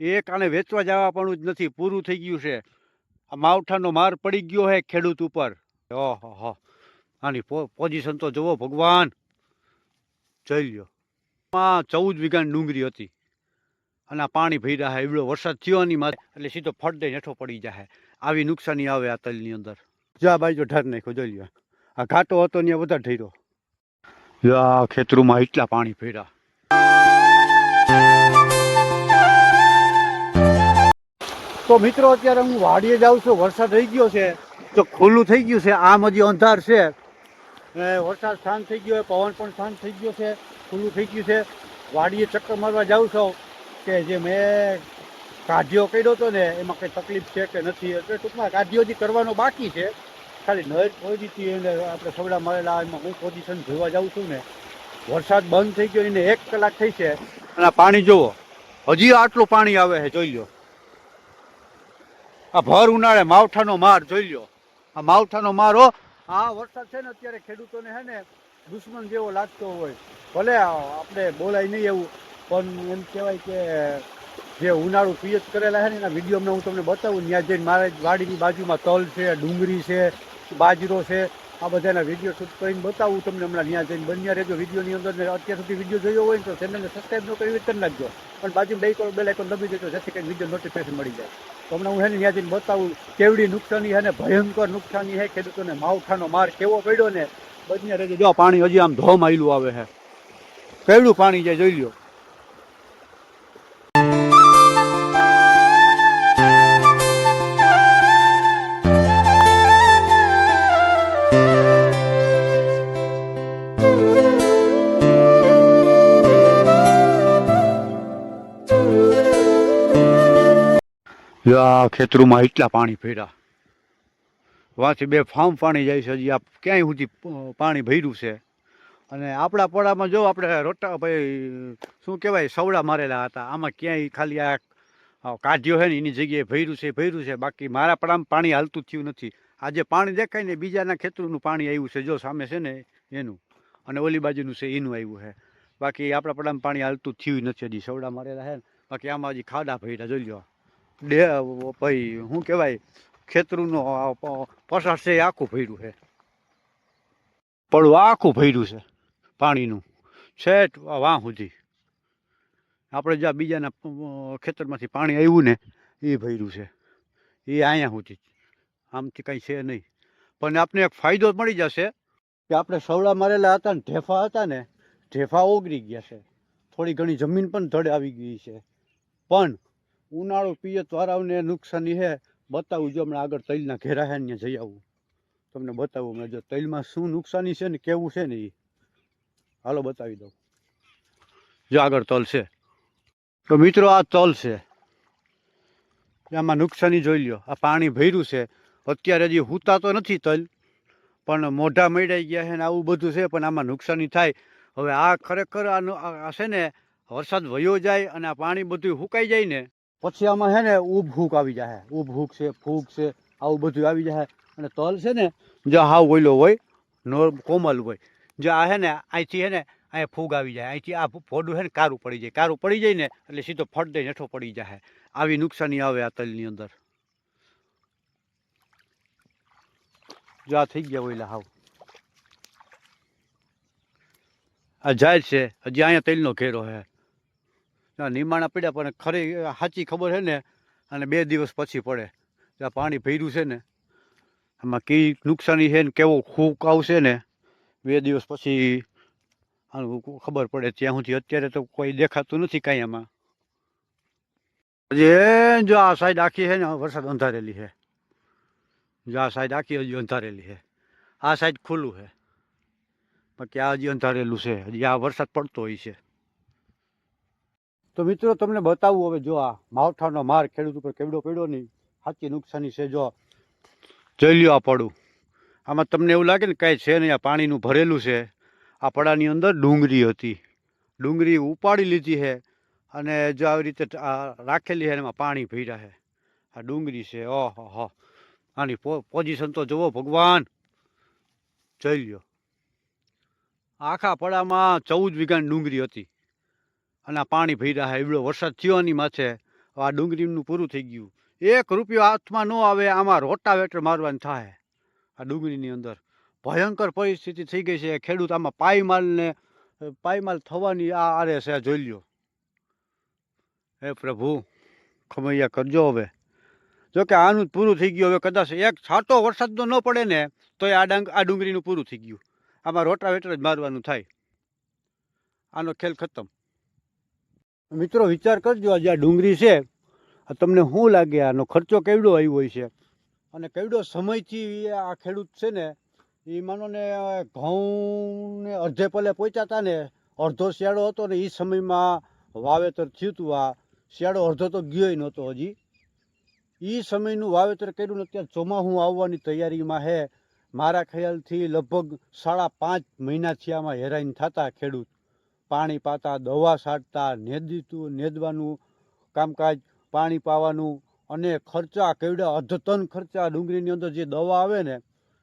એક આને વેચવા જવા પણ જ નથી, પૂરું થઈ ગયું છે. આ માવઠાનો માર પડી ગયો છે ખેડૂત ઉપર. ઓહો હો. આની પોઝિશન તો જુઓ ભગવાન. જોઈ લ્યો. માં ચૌદ વીઘાની ડુંગળી હતી. અને આ પાણી ભર્યા રહ્યા એવડો વરસાદ થયો ની માથે, એટલે સીધો ફટ દઈ હેઠો પડી જાય આવી નુકસાની આવે આ તલની અંદર. જો આ બાજુ ઢર નાખ્યો, જોઈ લ્યો. આ ઘાટો હતો ને વધારે ઢેર્યો જો આ ખેતરોમાં એટલા પાણી ભર્યા. તો મિત્રો અત્યારે હું વાડીએ જાઉં છું. વરસાદ થઈ ગયો છે. તો ખુલ્લું થઈ ગયું છે. આમ હજી અંધાર છે. વરસાદ શાંત થઈ ગયો પવન પણ શાંત થઈ ગયો છે. ખુલ્લું થઈ ગયું છે. વાડીએ ચક્કર મારવા જાઉં છું કે જે મેં કાઢ્યો કર્યો હતો ને એમાં કંઈ તકલીફ છે કે નથી? એટલે ટૂંકમાં કાઢ્યો હજી કરવાનો બાકી છે. ખાલી નળ ખોદી હતી એને આપણે સવડા મળેલા એમાં હું પોઝિશન જોવા જાઉં છું ને. વરસાદ બંધ થઈ ગયો એને એક કલાક થઈ છે. અને આ પાણી જુઓ. હજી આટલું પાણી આવે છે જોઈ લો. આ ભર ઉનાળે માવઠાનો માર જોઈ લો આ માવઠાનો માર આ વરસાદ છે ને, અત્યારે ખેડૂતોને છે ને દુશ્મન જેવો લાગતો હોય. ભલે આપણે બોલાય નહીં એવું, પણ એમ કહેવાય કે જે ઉનાળુ પિયત કરેલા છે ને, એના વીડિયો હું તમને બતાવું, ત્યાં જઈને મારે વાડીની બાજુમાં તલ છે, ડુંગળી છે, બાજરો છે, આ બધાના વીડિયો શૂટ કરીને બતાવું તમને હમણાં ત્યાં જઈને. બન્યા રહેજો વિડીયોની અંદર અત્યાર સુધી વીડિયો જોયો હોય તો ચેનલને સબસ્ક્રાઈબ ન કરી હોય તો કરી નાખજો. પણ બાજુ બે બે લાઇકોન દબી દેજો, જેથી કંઈક વીડિયો નોટિફિકેશન મળી જાય. તો હમણાં હું એને ત્યાંથી બતાવું, કેવડી નુકસાની છે ને ભયંકર નુકસાની છે ખેડૂતોને માવઠાનો માર કેવો પડ્યો ને, બન્યા રહેજો. જો પાણી હજી આમ ધોમ આવેલું આવે છે કેવડું પાણી જાય જોઈ આ ખેતરોમાં એટલા પાણી ભર્યા. વાંચી બે ફાર્મ પાણી જાય છે, હજી આ ક્યાંય સુધી પાણી ભર્યું છે? અને આપણા પડામાં જો આપણે રોટા ભાઈ શું કહેવાય, સવડા મારેલા હતા. આમાં ક્યાંય ખાલી આ કાઢ્યો છે ને, એની જગ્યાએ ભર્યું છે ભર્યું છે. બાકી મારા પડામાં પાણી હાલતું થયું નથી. આજે પાણી દેખાય ને, બીજાના ખેતરોનું પાણી આવ્યું છે. જો સામે છે ને, એનું. અને ઓલી બાજુનું છે, એનું આવ્યું છે. બાકી આપણા પડામાં પાણી હાલતું થયું નથી. હજી સવડા મારેલા છે બાકી આમાં હજી ખાડા ભર્યા, જોઈ લો ડે, ભાઈ, શું કહેવાય? ખેતરુંનો પસાર છે એ આખું ભર્યું છે. પડવું આખું ભર્યું છે પાણીનું. છેટ વાં સુધી. આપણે જ્યાં બીજાના ખેતરમાંથી પાણી આવ્યું ને, એ ભર્યું છે. એ અહીંયા સુધી આમથી કંઈ છે નહીં. પણ આપને એક ફાયદો મળી જશે કે આપણે સવડા મારેલા હતા ને, ઢેફા હતા ને, ઢેફા ઓગળી ગયા છે. થોડી ઘણી જમીન પણ ધડ આવી ગઈ છે. પણ ઉનાળુ પીએ વાળાઓને નુકસાની છે બતાવું જો હમણાં આગળ તૈલના ઘેરા છે ને જઈ આવું. તમને બતાવું હમણાં જો તૈલમાં શું નુકસાની છે ને કેવું છે ને એ હાલો બતાવી દઉં. જો આગળ તલ છે. તો મિત્રો આ તલ છે. આમાં નુકસાની જોઈ લ્યો. આ પાણી ભર્યું છે. અત્યારે હજી હૂતા તો નથી તલ. પણ મોઢા મળી ગયા છે ને આવું બધું છે, પણ આમાં નુકસાની થાય. હવે આ ખરેખર આ છે ને, વરસાદ વયો જાય અને આ પાણી બધું સુકાઈ જાય ને પછી આમાં છે ને ઊભ હૂક આવી જાય ઊભ હૂક છે, ફૂગ છે, આવું બધું આવી જાય અને તલ છે ને જે હાવ ઓઈલો હોય, નોર કોમલ હોય, જે આ છે ને અહીંથી છે ને અહીંયા ફૂગ આવી જાય અહીંથી આ ફોડું છે ને કારું પડી જાય. કારું પડી જાય ને એટલે સીધો ફટ દઈને હેઠો પડી જાય આવી નુકસાની આવે આ તલની અંદર. જો આ થઈ ગયા ઓઈલા હાવ. આ જાય છે. હજી અહીંયા તલનો ઘેરો છે નિમાણા પડ્યા, પણ ખરી સાચી ખબર છે ને, અને બે દિવસ પછી પડે. આ પાણી ભર્યું છે ને. આમાં કઈ નુકસાની છે ને, કેવો ખૂક આવશે ને, બે દિવસ પછી આનું ખબર પડે. ત્યાં સુધી અત્યારે તો કોઈ દેખાતું નથી કાંઈ આમાં. હજી જો આ સાઈડ આખી છે ને વરસાદ અંધારેલી છે જો આ સાઈડ આખી હજી અંધારેલી છે આ સાઈડ ખુલ્લું છે બાકી આ હજી અંધારેલું છે. હજી આ વરસાદ પડતો હોય છે. તો મિત્રો તમને બતાવું હવે જો આ માવઠાનો માર ખેડૂત ઉપર કેવડો પડ્યો નહીં સાચી નુકસાની છે જો. જોઈ લ્યો આ પડું. આમાં તમને એવું લાગે ને કાંઈ છે નહીં, આ પાણીનું ભરેલું છે. આ પડાની અંદર ડુંગળી હતી. ડુંગળી ઉપાડી લીધી છે અને જો આવી રીતે રાખેલી છે એમાં પાણી ભર્યા છે. આ ડુંગળી છે, ઓહો હો. આની પોઝિશન તો જુઓ ભગવાન. જોઈ લ્યો. આખા પડામાં ચૌદ વીઘાની ડુંગળી હતી. અને આ પાણી ભર્યા છે એવડો વરસાદ થયો ની માથે. આ ડુંગળીનું પૂરું થઈ ગયું. એક રૂપિયો હાથમાં ન આવે, આમાં રોટાવેટર મારવાની થાય. આ ડુંગળીની અંદર ભયંકર પરિસ્થિતિ થઈ ગઈ છે. ખેડૂત આમાં પાયમાલને, પાયમાલ થવાની આ આરે છે જોઈ લ્યો. હે પ્રભુ, ખમૈયા કરજો હવે. જો કે આનું પૂરું થઈ ગયું, હવે કદાચ એક છાંટો વરસાદનો ન પડે ને તો આ ડાંગ, આ ડુંગળીનું પૂરું થઈ ગયું. આમાં રોટાવેટર જ મારવાનું થાય. આનો ખેલ ખતમ. મિત્રો, વિચાર કરજો, આજે આ ડુંગળી છે. તમને શું લાગે આનો ખર્ચો કેવડો આવ્યો હોય છે? અને કેવડો સમયથી આ ખેડૂત છે ને, એ માનો ને, ઘઉંને અડધે પલે પહોંચ્યા હતા ને, અડધો શિયાળો હતો ને એ સમયમાં વાવેતર થયું હતું આ શિયાળો અડધો તો ગયોય નહોતો હજી. એ સમયનું વાવેતર કર્યું ને, અત્યારે ચોમાસું આવવાની તૈયારીમાં હે મારા ખ્યાલથી લગભગ સાડા પાંચ મહિનાથી આમાં હેરાન થતા ખેડૂત. પાણી પાતા, દવા છાંટતા, નેદીતું, નેદવાનું કામકાજ, પાણી પાવાનું અને ખર્ચા કેવડા, અધતન ખર્ચા ડુંગળીની અંદર જે દવા આવે ને,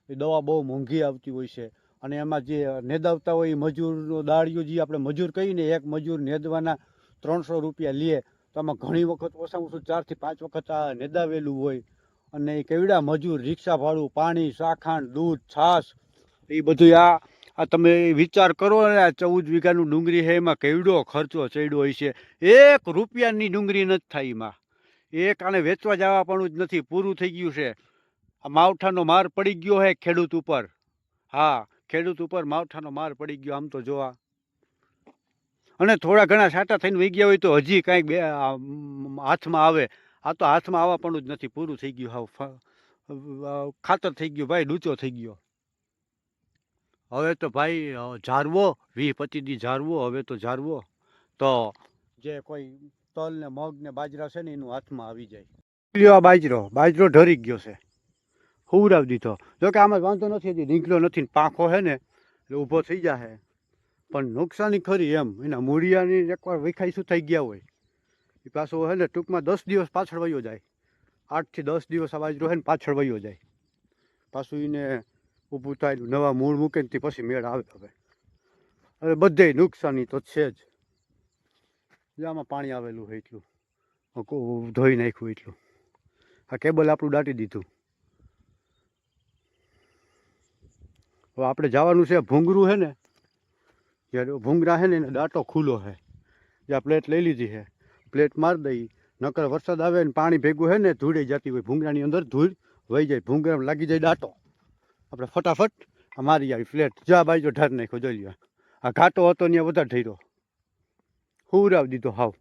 એ દવા બહુ મોંઘી આવતી હોય છે. અને એમાં જે નેદાવતા હોય એ મજૂરનો દાળિયો જે આપણે મજૂર કહીને એક મજૂર નેદવાના ત્રણસો રૂપિયા લઈએ તો આમાં ઘણી વખત ઓછામાં ઓછું ચારથી પાંચ વખત આ નેદાવેલું હોય. અને એ કેવડા મજૂર રિક્ષા ભાડું પાણી શાખાંડ દૂધ, છાશ, એ બધું આ આ તમે વિચાર કરો ને, આ ચૌદ વીઘાનું ડુંગળી છે, એમાં કેવડો ખર્ચો ચડ્યો હોય છે. એક રૂપિયાની ડુંગળી નથી થાય એમાં. એક આને વેચવા જવાપણું પણ જ નથી, પૂરું થઈ ગયું છે. આ માવઠાનો માર પડી ગયો હે ખેડૂત ઉપર. હા, ખેડૂત ઉપર માવઠાનો માર પડી ગયો, આમ તો જોવા. અને થોડા ઘણા સાટા થઈને વહી ગયા હોય તો હજી કાંઈક બે હાથમાં આવે. આ તો હાથમાં આવવા પણ જ નથી, પૂરું થઈ ગયું. હાવ ખાતર થઈ ગયું, ભાઈ, ડૂચો થઈ ગયો. હવે તો ભાઈ ઝારવો પચીસ દી ઝારવો, હવે તો ઝારવો. તો જે કોઈ તલ ને મગ ને બાજરા છે ને, એનું હાથમાં આવી જાય. આ બાજરો બાજરો ઢરી ગયો છે. હુવરાવી દીધો. જોકે આમાં વાંધો નથી, હજી નીકળ્યો નથી પાંખો છે ને, એટલે ઊભો થઈ જશે પણ નુકસાની ખરી એમ. એના મૂળિયાની એકવાર વિખાઈ શું થઈ ગયા હોય. એ પાછો છે ને, ટૂંકમાં દસ દિવસ પાછળ વયો જાય. આઠથી દસ દિવસ આ બાજરો છે ને, પાછળ વયો જાય. પાછું એને ઊભું નવા મૂળ મૂકે ને પછી મેળ આવે હવે. હવે બધે નુકસાની તો છે જ. આમાં પાણી આવેલું હોય એટલું. ધોઈ નાખ્યું એટલું. આ કેબલ આપણું દાટી દીધું. હવે આપણે જવાનું છે ભૂંગરું છે ને, જ્યારે ભૂંગરા છે ને એને દાંટો ખુલ્લો છે જે પ્લેટ લઈ લીધી છે પ્લેટ મારી દઈ, નકર વરસાદ આવે ને પાણી ભેગું છે ને ધૂળી જતી હોય, ભૂંગરાની અંદર ધૂળ વહી જાય, ભૂંગરામાં લાગી જાય દાંટો. આપણે ફટાફટ આ મારી આવી ફ્લેટ જા બાજુ ઢાર નાખ્યો, જોઈ લ્યો. આ ઘાટો હતો ને વધારે ઢર્યો હુરાવી દીધો હાવ.